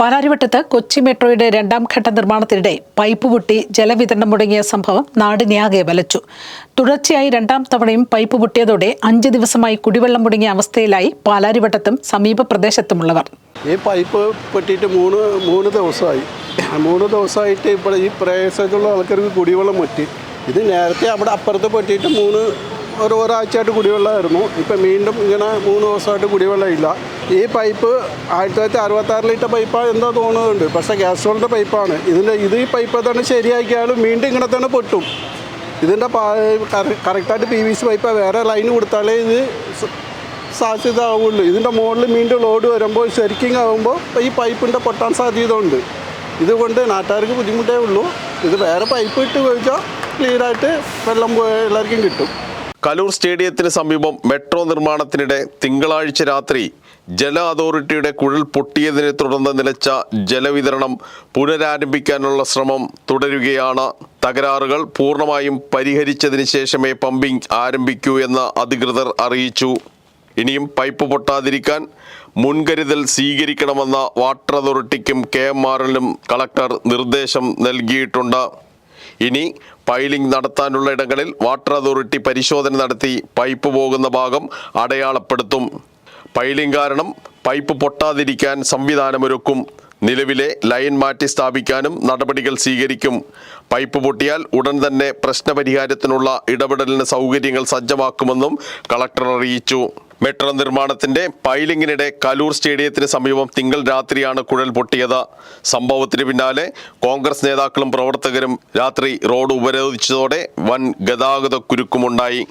പാലാരിവട്ടത്ത് കൊച്ചി മെട്രോയുടെ രണ്ടാം ഘട്ട നിർമ്മാണത്തിനിടെ പൈപ്പ് പൊട്ടി ജലവിതരണം മുടങ്ങിയ സംഭവം നാടിനെയാകെ വലച്ചു. തുടർച്ചയായി രണ്ടാം തവണയും പൈപ്പ് പൊട്ടിയതോടെ അഞ്ച് ദിവസമായി കുടിവെള്ളം മുടങ്ങിയ അവസ്ഥയിലായി പാലാരിവട്ടത്തും സമീപ പ്രദേശത്തുമുള്ളവർ. ഈ പൈപ്പ് പൊട്ടിയിട്ട് മൂന്ന് മൂന്ന് ദിവസമായി. മൂന്ന് ദിവസമായിട്ട് ഇപ്പോൾ ഈ പ്രദേശത്തുള്ള ആൾക്കാർക്ക് കുടിവെള്ളം പറ്റി ഇത് നേരത്തെ അവിടെ അപ്പുറത്ത് പൊട്ടിയിട്ട് മൂന്ന് ഒരു ഒരാഴ്ചയായിട്ട് കുടിവെള്ളമായിരുന്നു. ഇപ്പം വീണ്ടും ഇങ്ങനെ മൂന്ന് ദിവസമായിട്ട് കുടിവെള്ളം ഇല്ല ഈ പൈപ്പ് ആയിരത്തി തൊള്ളായിരത്തി അറുപത്താറിൽ ഇട്ട പൈപ്പാണ് എന്താ തോന്നുന്നുണ്ട്. പക്ഷേ ഗ്യാസ്ട്രോളിന്റെ പൈപ്പാണ്. ഇതിന്റെ ഇത് ഈ പൈപ്പ് തന്നെ ശരിയാക്കിയാലും വീണ്ടും ഇങ്ങനെ തന്നെ പൊട്ടും. ഇതിന്റെ കറക്റ്റായിട്ട് പി വി സി പൈപ്പ്. വേറെ ലൈൻ കൊടുത്താലേ ഇത് സാധ്യത ആവുള്ളൂ ഇതിന്റെ മുകളിൽ വീണ്ടും ലോഡ് വരുമ്പോൾ ശരിക്കും ആകുമ്പോൾ ഈ പൈപ്പിന്റെ പൊട്ടാൻ സാധ്യത ഉണ്ട് ഇതുകൊണ്ട് നാട്ടുകാർക്ക് ബുദ്ധിമുട്ടേ ഉള്ളൂ. ഇത് വേറെ പൈപ്പ് ഇട്ട് ഉപയോഗിച്ചാൽ ക്ലിയറായിട്ട് വെള്ളം എല്ലാവർക്കും കിട്ടും. കലൂർ സ്റ്റേഡിയത്തിന് സമീപം മെട്രോ നിർമ്മാണത്തിനിടെ തിങ്കളാഴ്ച രാത്രി ജല അതോറിറ്റിയുടെ കുഴൽ പൊട്ടിയതിനെ തുടർന്ന് നിലച്ച ജലവിതരണം പുനരാരംഭിക്കാനുള്ള ശ്രമം തുടരുകയാണ്. തകരാറുകൾ പൂർണമായും പരിഹരിച്ചതിന് ശേഷമേ പമ്പിംഗ് ആരംഭിക്കൂ എന്ന് അധികൃതർ അറിയിച്ചു. ഇനിയും പൈപ്പ് പൊട്ടാതിരിക്കാൻ മുൻകരുതൽ സ്വീകരിക്കണമെന്ന വാട്ടർ അതോറിറ്റിക്കും കെ എം ആറിനും കളക്ടർ നിർദ്ദേശം നൽകിയിട്ടുണ്ട്. ഇനി പൈലിംഗ് നടത്താനുള്ള ഇടങ്ങളിൽ വാട്ടർ അതോറിറ്റി പരിശോധന നടത്തി പൈപ്പ് പോകുന്ന ഭാഗം അടയാളപ്പെടുത്തും. പൈലിംഗ് കാരണം പൈപ്പ് പൊട്ടാതിരിക്കാൻ സംവിധാനമൊരുക്കും. നിലവിലെ ലൈൻ മാറ്റി സ്ഥാപിക്കാനും നടപടികൾ സ്വീകരിക്കും. പൈപ്പ് പൊട്ടിയാൽ ഉടൻ തന്നെ പ്രശ്നപരിഹാരത്തിനുള്ള ഇടപെടലിന് സൗകര്യങ്ങൾ സജ്ജമാക്കുമെന്നും കളക്ടർ അറിയിച്ചു. മെട്രോ നിർമ്മാണത്തിന്റെ പൈലിംഗിനിടെ കലൂർ സ്റ്റേഡിയത്തിന് സമീപം തിങ്കൾ രാത്രിയാണ് കുഴൽ പൊട്ടിയത്. സംഭവത്തിന് പിന്നാലെ കോൺഗ്രസ് നേതാക്കളും പ്രവർത്തകരും രാത്രി റോഡ് ഉപരോധിച്ചതോടെ വൻ ഗതാഗത കുരുക്കുമുണ്ടായി.